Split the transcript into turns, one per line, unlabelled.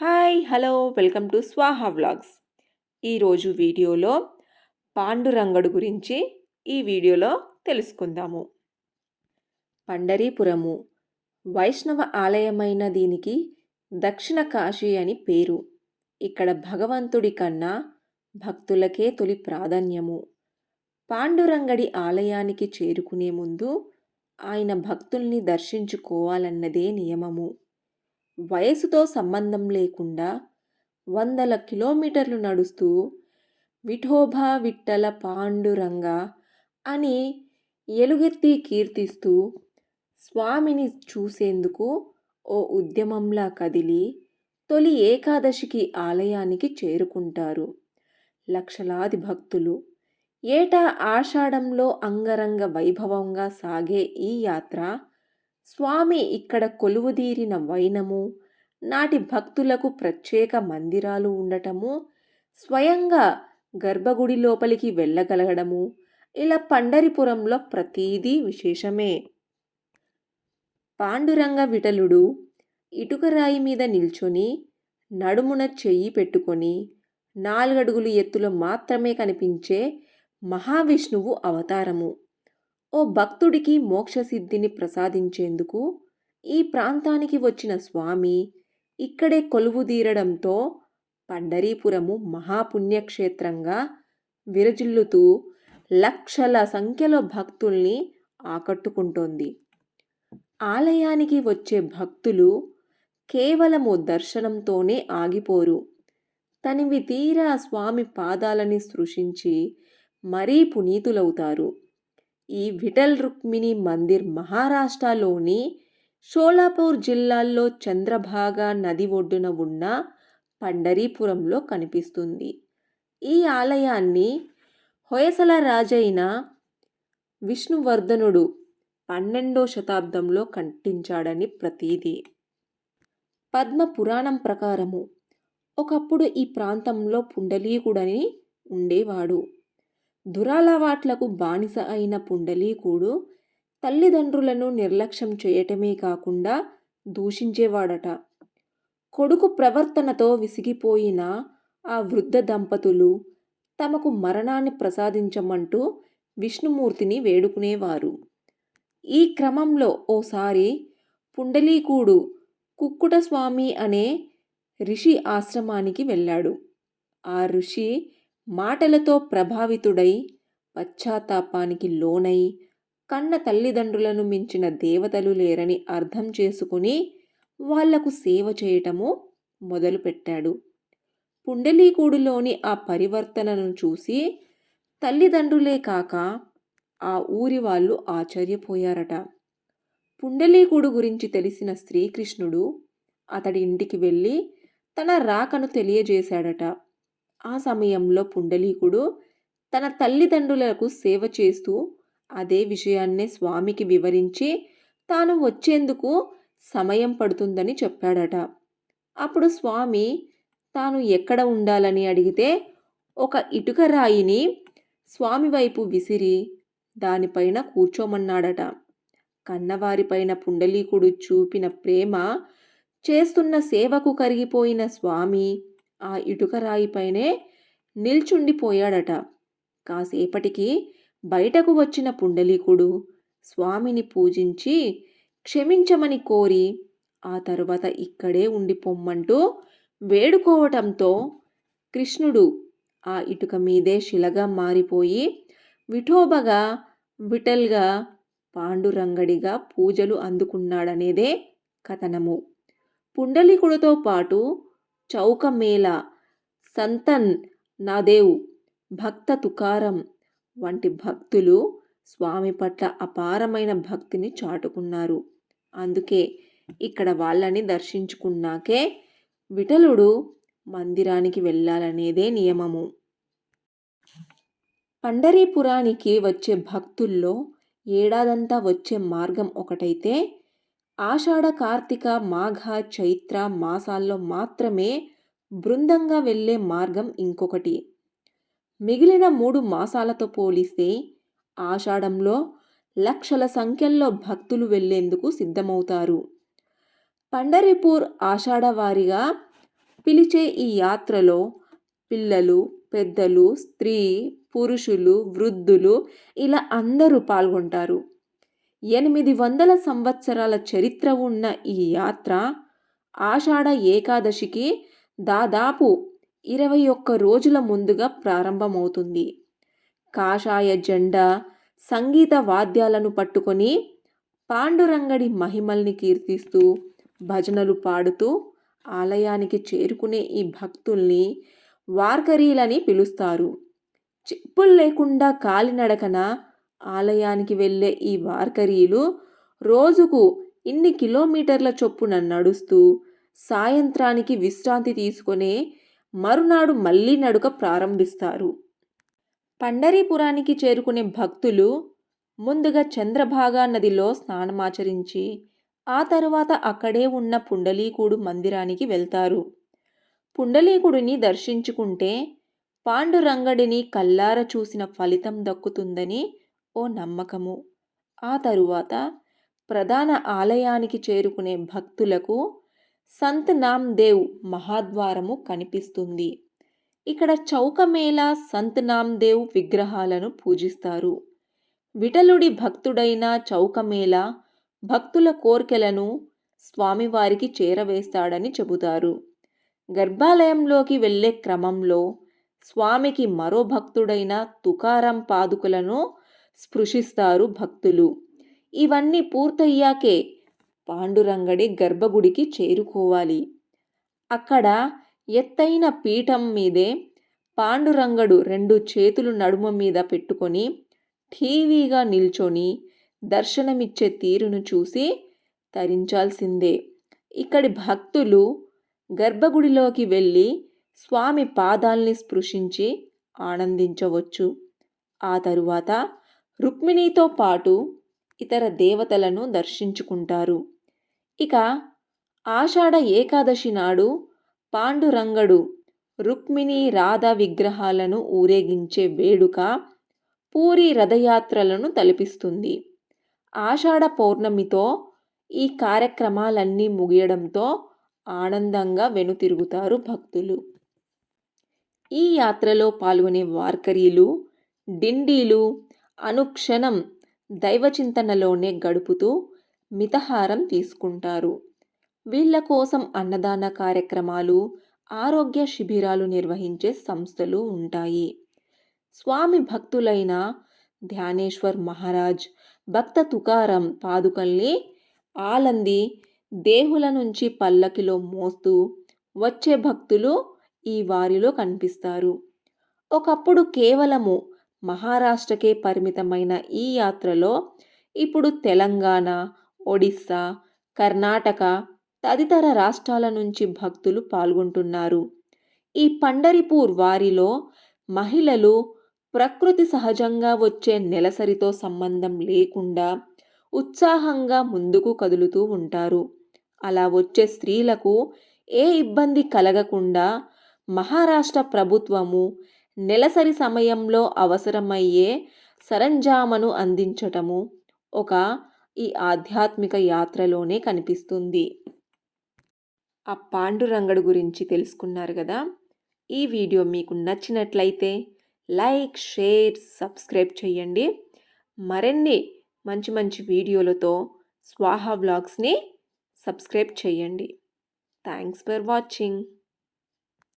Hi hello welcome to Swaha vlogs. ఈరోజు వీడియోలో పాండురంగడు గురించి ఈ వీడియోలో తెలుసుకుందాము. పండరీపురము వైష్ణవ ఆలయమైన దీనికి దక్షిణ కాశీ అని పేరు. ఇక్కడ భగవంతుడి కన్నా భక్తులకే తొలి ప్రాధాన్యము. పాండురంగడి ఆలయానికి చేరుకునే ముందు ఆయన భక్తుల్ని దర్శించుకోవాలన్నదే నియమము. వయసుతో సంబంధం లేకుండా వందల కిలోమీటర్లు నడుస్తూ విఠోబా విట్టల పాండురంగ అని ఎలుగెత్తి కీర్తిస్తూ స్వామిని చూసేందుకు ఓ ఉద్యమంలా కదిలి తొలి ఏకాదశికి ఆలయానికి చేరుకుంటారు. లక్షలాది భక్తులు. ఏటా ఆషాఢంలో అంగరంగ వైభవంగా సాగే ఈ యాత్ర స్వామి ఇక్కడ కొలువుదీరిన వైనము నాటి భక్తులకు ప్రత్యేక మందిరాలు ఉండటము స్వయంగా గర్భగుడి లోపలికి వెళ్ళగలగడము ఇలా పండరిపురంలో ప్రతీదీ విశేషమే. పాండురంగ విటలుడు ఇటుకరాయి మీద నిల్చొని నడుమున చెయ్యి పెట్టుకొని నాలుగడుగులు ఎత్తులో మాత్రమే కనిపించే మహావిష్ణువు అవతారము. ఓ భక్తుడికి మోక్షసిద్ధిని ప్రసాదించేందుకు ఈ ప్రాంతానికి వచ్చిన స్వామి ఇక్కడే కొలువుదీరడంతో పండరీపురము మహాపుణ్యక్షేత్రంగా విరజిల్లుతూ లక్షల సంఖ్యలో భక్తుల్ని ఆకట్టుకుంటోంది. ఆలయానికి వచ్చే భక్తులు కేవలము దర్శనంతోనే ఆగిపోరు. తనివి తీరా స్వామి పాదాలని సృష్టించి మరీ పునీతులవుతారు. ఈ విఠల్ రుక్మిణి మందిర్ మహారాష్ట్రలోని షోలాపూర్ జిల్లాల్లో చంద్రభాగా నది ఒడ్డున ఉన్న పండరీపురంలో కనిపిస్తుంది. ఈ ఆలయాన్ని హొయసల రాజైన విష్ణువర్ధనుడు పన్నెండో శతాబ్దంలో కట్టించాడని ప్రతీది పద్మ పురాణం ప్రకారము ఒకప్పుడు ఈ ప్రాంతంలో పుండలీకుడని ఉండేవాడు. దురాలవాట్లకు బానిస అయిన పుండలీకుడు తల్లిదండ్రులను నిర్లక్ష్యం చేయటమే కాకుండా దూషించేవాడట. కొడుకు ప్రవర్తనతో విసిగిపోయిన ఆ వృద్ధ దంపతులు తమకు మరణాన్ని ప్రసాదించమంటూ విష్ణుమూర్తిని వేడుకునేవారు. ఈ క్రమంలో ఓసారి పుండలీకుడు కుక్కుటస్వామి అనే ఋషి ఆశ్రమానికి వెళ్ళాడు. ఆ ఋషి మాటలతో ప్రభావితుడై పశ్చాత్తాపానికి లోనై కన్న తల్లిదండ్రులను మించిన దేవతలు లేరని అర్థం చేసుకుని వాళ్ళకు సేవ చేయటము మొదలుపెట్టాడు. పుండలీకూడులోని ఆ పరివర్తనను చూసి తల్లిదండ్రులే కాక ఆ ఊరి వాళ్ళు ఆశ్చర్యపోయారట. పుండలీకుడు గురించి తెలిసిన శ్రీకృష్ణుడు అతడి ఇంటికి వెళ్ళి తన రాకను తెలియజేశాడట. ఆ సమయంలో పుండలీకుడు తన తల్లిదండ్రులకు సేవ చేస్తూ అదే విషయాన్నే స్వామికి వివరించి తాను వచ్చేందుకు సమయం పడుతుందని చెప్పాడట. అప్పుడు స్వామి తాను ఎక్కడ ఉండాలని అడిగితే ఒక ఇటుక రాయిని స్వామి వైపు విసిరి దానిపైన కూర్చోమన్నాడట. కన్నవారిపైన పుండలీకుడు చూపిన ప్రేమ చేస్తున్న సేవకు కరిగిపోయిన స్వామి ఆ ఇటుక రాయిపైనే నిల్చుండిపోయాడట. కాసేపటికి బయటకు వచ్చిన పుండలీకుడు స్వామిని పూజించి క్షమించమని కోరి ఆ తరువాత ఇక్కడే ఉండిపోమ్మంటూ వేడుకోవటంతో కృష్ణుడు ఆ ఇటుక మీదే శిలగా మారిపోయి విఠోబగా విఠల్గా పాండురంగడిగా పూజలు అందుకున్నాడనేదే కథనము. పుండలికుడితో పాటు చౌకమేళ సంతన్ నాదేవ్ భక్త తుకారం వంటి భక్తులు స్వామి పట్ల అపారమైన భక్తిని చాటుకున్నారు. అందుకే ఇక్కడ వాళ్ళని దర్శించుకున్నాకే విఠలుడు మందిరానికి వెళ్ళాలనేదే నియమము. పండరీపురానికి వచ్చే భక్తుల్లో ఏడాదంతా వచ్చే మార్గం ఒకటైతే ఆషాఢ కార్తీక మాఘ చైత్ర మాసాల్లో మాత్రమే బృందంగా వెళ్ళే మార్గం ఇంకొకటి. మిగిలిన మూడు మాసాలతో పోలిస్తే ఆషాఢంలో లక్షల సంఖ్యల్లో భక్తులు వెళ్ళేందుకు సిద్ధమవుతారు. పండరిపూర్ ఆషాఢవారిగా పిలిచే ఈ యాత్రలో పిల్లలు పెద్దలు స్త్రీ పురుషులు వృద్ధులు ఇలా అందరూ పాల్గొంటారు. ఎనిమిది వందల సంవత్సరాల చరిత్ర ఉన్న ఈ యాత్ర ఆషాఢ ఏకాదశికి దాదాపు ఇరవై ఒక్క రోజుల ముందుగా ప్రారంభమవుతుంది. కాషాయ జెండా సంగీత వాద్యాలను పట్టుకొని పాండురంగడి మహిమల్ని కీర్తిస్తూ భజనలు పాడుతూ ఆలయానికి చేరుకునే ఈ భక్తుల్ని వార్కరీలని పిలుస్తారు. చెప్పులు లేకుండా కాలినడకన ఆలయానికి వెళ్ళే ఈ వార్కరీలు రోజుకు ఇన్ని కిలోమీటర్ల చొప్పున నడుస్తూ సాయంత్రానికి విశ్రాంతి తీసుకునే మరునాడు మళ్ళీ నడుక ప్రారంభిస్తారు. పండరీపురానికి చేరుకునే భక్తులు ముందుగా చంద్రభాగా నదిలో స్నానమాచరించి ఆ తరువాత అక్కడే ఉన్న పుండలీకుడు మందిరానికి వెళ్తారు. పుండలీకుడిని దర్శించుకుంటే పాండురంగడిని కల్లార చూసిన ఫలితం దక్కుతుందని ఓ నమ్మకము. ఆ తరువాత ప్రధాన ఆలయానికి చేరుకునే భక్తులకు సంత్ నామ్దేవ్ మహాద్వారము కనిపిస్తుంది. ఇక్కడ చౌకమేళ సంత్ నామ్దేవ్ విగ్రహాలను పూజిస్తారు. విఠలుడి భక్తుడైన చౌకమేళ భక్తుల కోర్కెలను స్వామివారికి చేరవేస్తాడని చెబుతారు. గర్భాలయంలోకి వెళ్ళే క్రమంలో స్వామికి మరో భక్తుడైన తుకారం పాదుకలను స్పృశిస్తారు భక్తులు. ఇవన్నీ పూర్తయ్యాకే పాండురంగడి గర్భగుడికి చేరుకోవాలి. అక్కడ ఎత్తైన పీఠం మీదే పాండురంగడు రెండు చేతులు నడుమ మీద పెట్టుకొని ఠీవీగా నిల్చొని దర్శనమిచ్చే తీరును చూసి తరించాల్సిందే. ఇక్కడి భక్తులు గర్భగుడిలోకి వెళ్ళి స్వామి పాదాల్ని స్పృశించి ఆనందించవచ్చు. ఆ తరువాత రుక్మిణితో పాటు ఇతర దేవతలను దర్శించుకుంటారు. ఇక ఆషాఢ ఏకాదశి నాడు పాండురంగడు రుక్మిణి రాధ విగ్రహాలను ఊరేగించే వేడుక పూరి రథయాత్రలను తలపిస్తుంది. ఆషాఢ పౌర్ణమితో ఈ కార్యక్రమాలన్నీ ముగియడంతో ఆనందంగా వెనుతిరుగుతారు భక్తులు. ఈ యాత్రలో పాల్గొనే వార్కరీలు డిండీలు అనుక్షణం దైవచింతనలోనే గడుపుతూ మితహారం తీసుకుంటారు. వీళ్ళ కోసం అన్నదాన కార్యక్రమాలు ఆరోగ్య శిబిరాలు నిర్వహించే సంస్థలు ఉంటాయి. స్వామి భక్తులైన ధ్యానేశ్వర్ మహారాజ్ భక్త తుకారం పాదుకల్ని ఆలంది దేహుల నుంచి పల్లకిలో మోస్తూ వచ్చే భక్తులు ఈ వారిలో కనిపిస్తారు. ఒకప్పుడు కేవలము మహారాష్ట్రకే పరిమితమైన ఈ యాత్రలో ఇప్పుడు తెలంగాణ ఒడిస్సా కర్ణాటక తదితర రాష్ట్రాల నుంచి భక్తులు పాల్గొంటున్నారు. ఈ పండరిపూర్ వారిలో మహిళలు ప్రకృతి సహజంగా వచ్చే నెలసరితో సంబంధం లేకుండా ఉత్సాహంగా ముందుకు కదులుతూ ఉంటారు. అలా వచ్చే స్త్రీలకు ఏ ఇబ్బంది కలగకుండా మహారాష్ట్ర ప్రభుత్వము నెలసరి సమయంలో అవసరమయ్యే సరంజామను అందించటము ఒక ఈ ఆధ్యాత్మిక యాత్రలోనే కనిపిస్తుంది. ఆ పాండురంగడు గురించి తెలుసుకున్నారు కదా? ఈ వీడియో మీకు నచ్చినట్లయితే లైక్ షేర్ సబ్స్క్రైబ్ చేయండి మరిన్ని మంచి మంచి వీడియోలతో స్వాహా వ్లాగ్స్ని సబ్స్క్రైబ్ చేయండి థ్యాంక్స్ ఫర్ వాచింగ్.